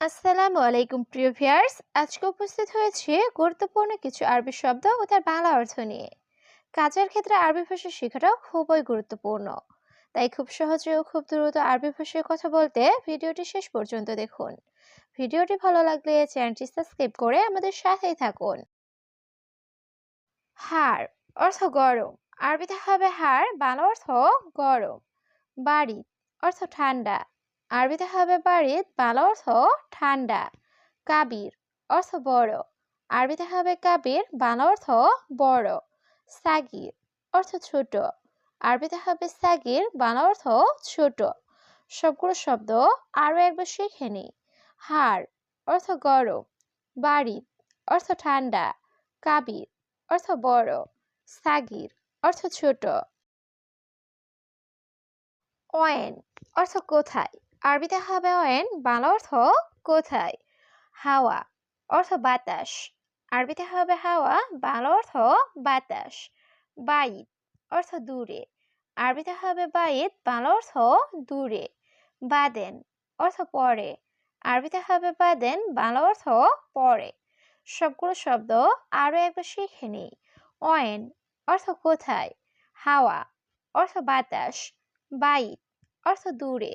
আসসালামু আলাইকুম, প্রিয় ভিয়ার্স আজকে উপস্থিত হয়েছে গুরুত্বপূর্ণ কিছু আরবি শব্দ ও তার বাংলা অর্থ নিয়ে। কাজের ক্ষেত্রে আরবি ভাষা শেখাটাও খুবই গুরুত্বপূর্ণ। তাই খুব সহজে ও খুব দ্রুত আরবি ভাষায় কথা বলতে ভিডিওটি শেষ পর্যন্ত দেখুন। ভিডিওটি ভালো লাগলে চ্যানেলটি সাবস্ক্রাইব করে আমাদের সাথেই থাকুন। হাড় অর্থ গরম। আরবিতে হবে হার, বাংলা অর্থ গরম। বাড়ি অর্থ ঠান্ডা। আরবিতে হবে বাড়িত বাংলা অর্থ ঠান্ডা, কাবির অর্থ বড়। আরবিতে হবে কাবির, বাংলা অর্থ বড়। সাগির অর্থ ছোট। আরবিতে হবে সাগির, বাংলা অর্থ ছোট। সবগুলো শব্দ আরও একবার শিখে নিই। হাড় অর্থ গরম। বাড়ি অর্থ ঠান্ডা। কাবির অর্থ বড়। সাগির অর্থ ছোট। অয়েন অর্থ কোথায়? আরবিতে হবে অয়েন বাংলা অর্থ কোথায়? হাওয়া অর্থ বাতাস। আরবিতে হবে হাওয়া, বাংলা অর্থ বাতাস। বাইত অর্থ দূরে। আরবিতে হবে বাইত, বাংলা অর্থ দূরে। বাদেন অর্থ পরে। আরবিতে হবে বাদেন, বাংলা অর্থ পরে। সবগুলো শব্দ আরও একবার শিখে নিই। অয়েন অর্থ কোথায়? হাওয়া অর্থ বাতাস। বাইত অর্থ দূরে।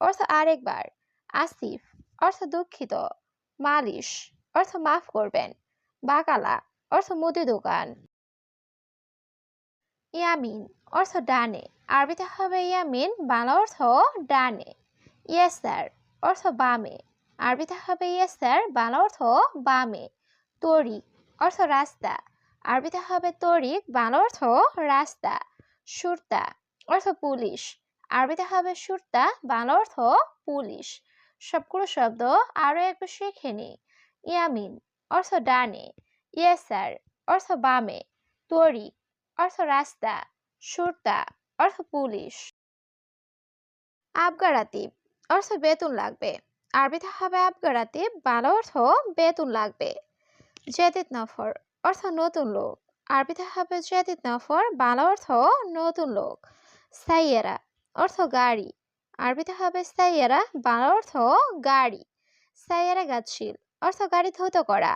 অর্থ আরেকবার, আসিফ, অর্থ দুঃখিত, মালিশ, অর্থ মাফ করবেন, বাকালা, অর্থ মুদি দোকান। ইয়ামিন, অর্থ ডানে, আরবিতে হবে ইয়ামিন, বাংলা অর্থ ডানে। ইয়েসার, অর্থ বামে, আরবিতে হবে ইয়েসার, বাংলা অর্থ বামে। তরিক, অর্থ রাস্তা, আরবিতে হবে তরিক, বাংলা অর্থ রাস্তা। সুরতা, অর্থ পুলিশ আরবিতে হবে সুরতা, বাংলা অর্থ পুলিশ। সবগুলো শব্দ আরও একবার শিখে নি ইয়ামিন, অর্থ ডানে। ইয়েসার, অর্থ বামে। তরিক অর্থ রাস্তা। সুরতা, অর্থ পুলিশ। আবগারাতিব অর্থ বেতন লাগবে। আরবিতে হবে আবগারাতিব বাংলা অর্থ বেতন লাগবে। জেদিদ নফর, অর্থ নতুন লোক। আরবিতে হবে জেদিদ নফর, বাংলা অর্থ নতুন লোক। সাইয়েরা অর্থ গাড়ি। আরবিতে হবে সাইয়েরা বাংলা অর্থ গাড়ি। সাইয়েরা গাছিল অর্থ গাড়ি ধৌত করা।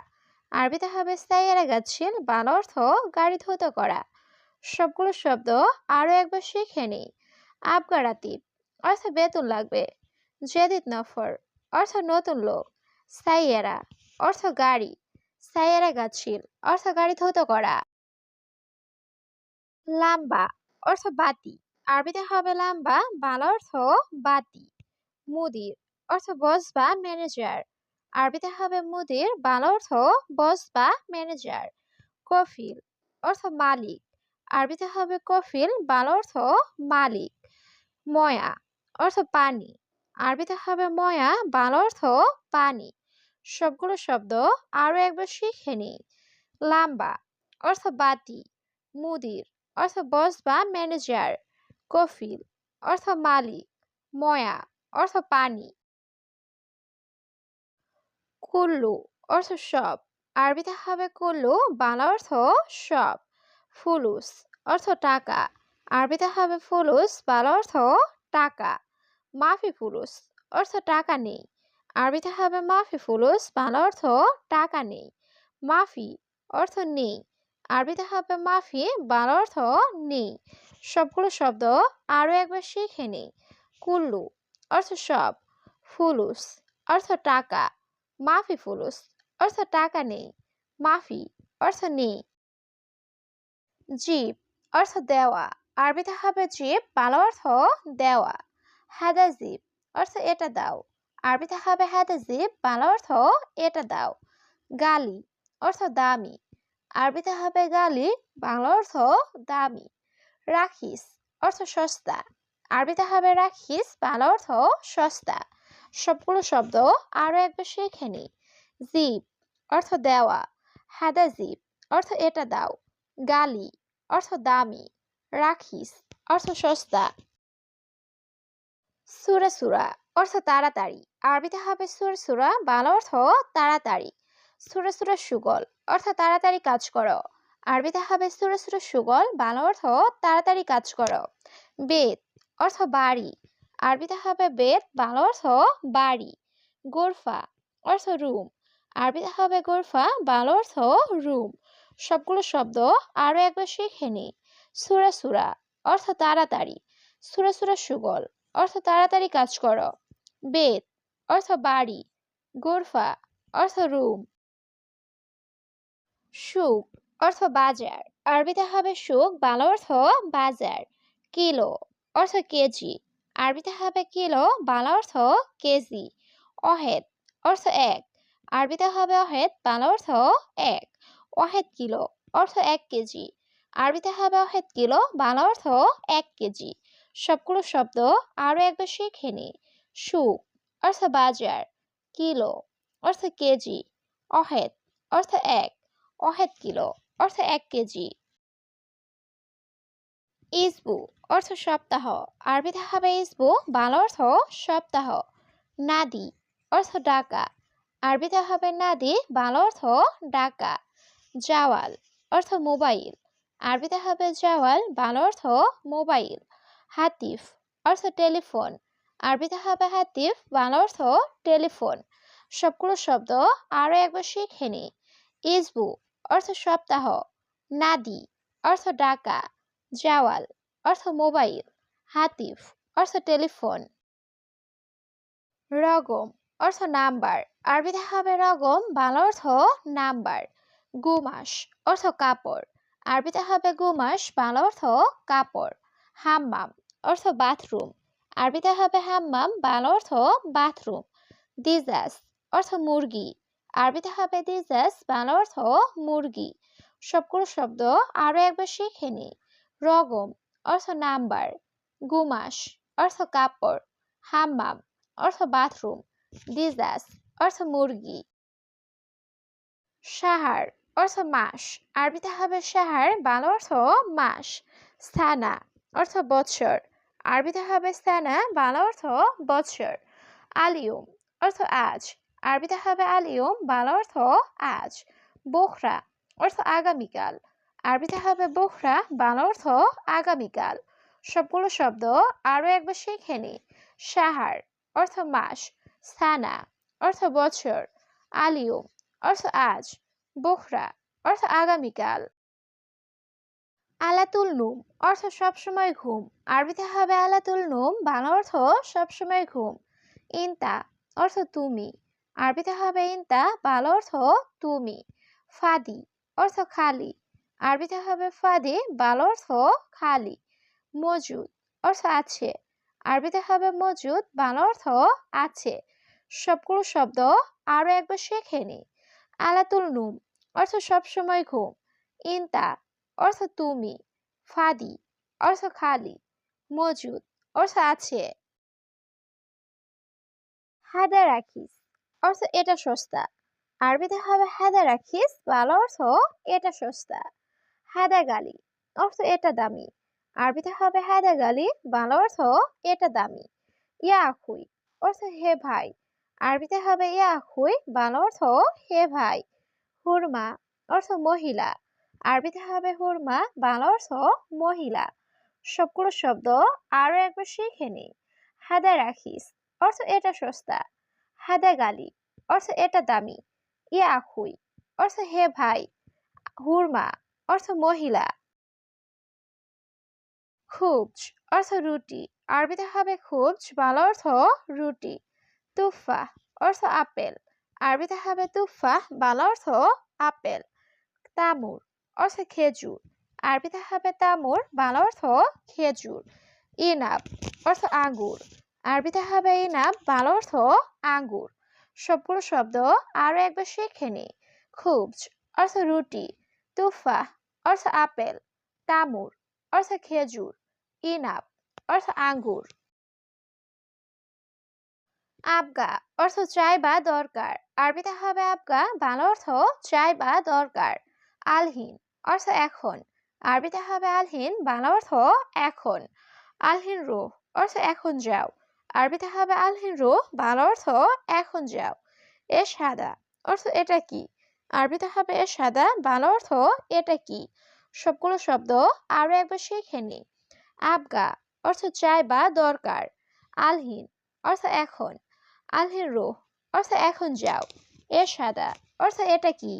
আরবিতে হবে সাইয়েরা গাছিল বাংলা অর্থ গাড়ি ধৌত করা। সবগুলো শব্দ আরও একবার শিখে নিই। আবগারাতিব অর্থ বেতন লাগবে। জেদিদ নফর, অর্থ নতুন লোক। সাইয়েরা, অর্থ গাড়ি। সাইয়ারা গাছিল অর্থ গাড়ি ধৌত করা। লাম্বা, অর্থ বাতি। আরবিতে হবে লাম্বা বাংলা অর্থ বাতি, মুদির অর্থ বস বা ম্যানেজার আরবিতে হবে মুদির, বাংলা অর্থ বস বা ম্যানেজার কফিল অর্থ মালিক, আরবিতে হবে কফিল, বাংলা অর্থ মালিক, ময়া অর্থ পানি, আরবিতে হবে ময়া, বাংলা অর্থ পানি, সবগুলো শব্দ আরও একবার শিখে নিই, লাম্বা অর্থ বাতি, মুদির অর্থ বস বা ম্যানেজার কফিল অর্থ মালিক, ময়া অর্থ পানি। কুল্লু অর্থ সব, আরবিতে হবে কুল্লু, বাংলা অর্থ সব। ফুলুস অর্থ টাকা, আরবিতে হবে ফুলুস, বাংলা অর্থ টাকা। মাফি ফুলুস অর্থ টাকা নেই, আরবিতে হবে মাফি ফুলুস, বাংলা অর্থ টাকা নেই। মাফি অর্থ নেই আরবিতে হবে মাফি, বাংলা অর্থ নেই। সবগুলো শব্দ আরও একবার শিখে নেই। কুল্লু অর্থ সব। ফুলুস অর্থ টাকা। মাফি ফুলুস অর্থ টাকা নেই। মাফি অর্থ নেই। জীব অর্থ দেওয়া। আরবিতে হবে জীব, বাংলা অর্থ দেওয়া। হাদা জীব অর্থ এটা দাও। আরবিতে হবে হাদা জীব, বাংলা অর্থ এটা দাও। গালি অর্থ দামি। আরবিতে হবে গালি, বাংলা অর্থ দামি। রাখিস, অর্থ সস্তা। আরবিতে হবে রাখিস, বাংলা অর্থ সস্তা। সবগুলো শব্দ আরও একবার শিখে নি। জিপ অর্থ দেওয়া। হাদা জিপ অর্থ এটা দাও। গালি, অর্থ দামি। রাখিস, অর্থ সস্তা। সুরা সুরা, অর্থ তাড়াতাড়ি। আরবিতে হবে সুর সুরা, বাংলা অর্থ তাড়াতাড়ি। সুরা সুরা সুগল অর্থ তাড়াতাড়ি কাজ করো। আরবিতে হবে সুরা সুরা সুগল, বাংলা অর্থ তাড়াতাড়ি কাজ করো। বেদ অর্থ বাড়ি, আরবিতে হবে বেদ, বাংলা অর্থ বাড়ি। গোরফা অর্থ রুম, আরবিতে হবে গোরফা, বাংলা অর্থ রুম। সবগুলো শব্দ আরও একবার শিখে নি। সুরা সুরা অর্থ তাড়াতাড়ি, সুরা সুরা সুগল, অর্থ তাড়াতাড়ি কাজ করো। বেদ অর্থ বাড়ি, গোরফা অর্থ রুম। সুক অর্থ বাজার। আরবিতে হবে সুক বাংলা অর্থ বাজার, কিলো অর্থ কেজি। আরবিতে হবে কিলো, বাংলা অর্থ কেজি। অহেদ অর্থ এক। আরবিতে হবে অহেদ, বাংলা অর্থ এক। অহেদ কিলো অর্থ এক কেজি। আরবিতে হবে অহেদ কিলো, বাংলা অর্থ এক কেজি। সবগুলো শব্দ আরও একবার শিখে নি। সুক অর্থ বাজার, কিলো অর্থ কেজি। অহেদ অর্থ এক। অহেদ কিলো, অর্থ এক কেজি। ইসবু, অর্থ সপ্তাহ। আরবিতে হবে ইসবু, বাংলা অর্থ সপ্তাহ। নাদি, অর্থ ডাকা। আরবিতে হবে নাদি, বাংলা অর্থ ডাকা। জাওয়াল, অর্থ মোবাইল। আরবিতে হবে জাওয়াল, বাংলা অর্থ মোবাইল। হাতিফ, অর্থ টেলিফোন। আরবিতে হবে হাতিফ, বাংলা অর্থ টেলিফোন। সবগুলো শব্দ আরও একবার শিখে ইসবু অর্থ সপ্তাহ নাদি অর্থ ডাকা জাওয়াল অর্থ মোবাইল হাতিফ অর্থ টেলিফোন রগম অর্থ নাম্বার আরবিতে হবে রগম, বাংলা অর্থ নাম্বার, গুমাস, অর্থ কাপড়, আরবিতে হবে গুমাস, বাংলা অর্থ কাপড়। হাম্মাম, অর্থ বাথরুম, আরবিতে হবে হাম্মাম, বাংলা অর্থ বাথরুম। দিজাস, অর্থ মুরগি আরবিতে হবে দিজাস বাংলা অর্থ মুরগি। সবগুলো শব্দ আরও একবার শিখে নি। রগম অর্থ নাম্বার। গুমাস অর্থ কাপড়। হাম্মাম অর্থ বাথরুম। দিজাস অর্থ মুরগি। সাহার অর্থ মাস। আরবিতে হবে সাহার বাংলা অর্থ মাস। স্থানা অর্থ বৎসর। আরবিতে হবে স্থানা বাংলা অর্থ বৎসর। আলিয়ম অর্থ আজ। আরবিতে হবে আলিয়ম বাংলা অর্থ আজ। বোখরা, অর্থ আগামীকাল। আরবিতে হবে বোখরা, বাংলা অর্থ আগামীকাল। সবগুলো শব্দ আরও একবার শিখে নি। সাহার অর্থ মাস। সানা, অর্থ বছর। আলিয়ম অর্থ আজ। বোখরা, অর্থ আগামীকাল। আলাতুল নুম অর্থ সবসময় ঘুম। আরবিতে হবে আলাতুল নুম বাংলা অর্থ সবসময় ঘুম। ইনতা, অর্থ তুমি। আরবিতে হবে ইনতা বাংলা অর্থ তুমি, ফাদি অর্থ খালি। আরবিতে হবে ফাদি, বাল অর্থ খালি, মজুদ অর্থ আছে। আরবিতে হবে মজুদ, বাল অর্থ আছে। সবগুলো শব্দ আরও একবার শেখে নি। আলাতুল নুম অর্থ সবসময় ঘুম। ইনতা অর্থ তুমি, ফাদি অর্থ খালি, মজুদ অর্থ আছে। হাদা রাখিস অর্থ এটা সস্তা। আরবিতে হবে হাদা রাখিস বাংলা অর্থ এটা সস্তা। হাদা গালি, অর্থ এটা দামি। আরবিতে হবে হাদা গালি বাংলা অর্থ এটা দামি। ইয়া আখুই, অর্থ হে ভাই। আরবিতে হবে ইয়া আখুই বাংলা অর্থ হে ভাই। হুরমা, অর্থ মহিলা। আরবিতে হবে হুরমা বাংলা অর্থ মহিলা। সবগুলো শব্দ আরও একবার শিখে নি। হাদা রাখিস, অর্থ এটা সস্তা। হাদা গালি অর্থ এটা দামি। ইয়া আখুই। অর্থ হে ভাই। হুরমা। অর্থ মহিলা। খুবজ। অর্থ রুটি। আরবিতে হবে খুবজ, বাংলা অর্থ রুটি। তুফা। অর্থ আপেল। আরবিতে হবে তুফা, বাংলা অর্থ আপেল। তামুর। অর্থ খেজুর। আরবিতে হবে তামুর, বাংলা অর্থ খেজুর। ইনাব। অর্থ আঙ্গুর। আরবিতে হবে ইনাব বাংলা অর্থ আঙ্গুর। সবগুলো শব্দ আরও একবার শিখে নি। খুবজ, অর্থ রুটি, তুফা, অর্থ আপেল, তামুর, অর্থ খেজুর, ইনাব, অর্থ আঙ্গুর। আবগা অর্থ চাই বা দরকার আরবিতে হবে আবগা বাংলা অর্থ চাই বা দরকার। আলহীন, অর্থ এখন। আরবিতে হবে আলহীন বাংলা অর্থ এখন। আলহীন রুহ, অর্থ এখন যাও। আরবিতে হবে আলহীন রুহ বাংলা অর্থ এখন যাও। এ সাদা অর্থ এটা কি? আরবিতে হবে এ সাদা বাংলা অর্থ এটা কি? সবগুলো শব্দ আরও একবার শিখে নি। আবগা অর্থ চাই বা দরকার। আলহীন অর্থ এখন। আলহীন রুহ অর্থ এখন যাও। এ সাদা অর্থ এটা কি?